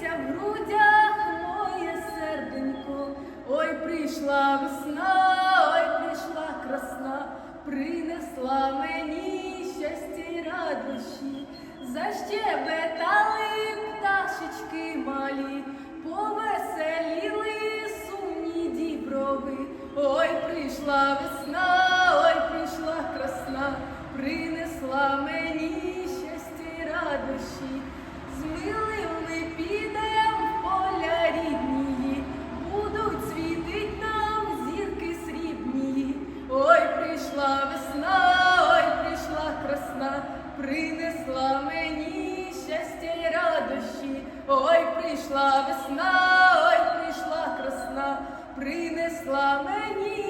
заб'ється в грудях моє серденько. Ой, прийшла весна, ой, прийшла красна, принесла мені щастя й радощі, защебетали пташечки малі, повеселіли сумні діброви. Ой, прийшла весна, ой, прийшла красна, принесла мені щастя й радощі. З прийшла весна, ой, прийшла красна, принесла мені щастя й радощі. Ой, прийшла весна, ой, прийшла красна, принесла мені.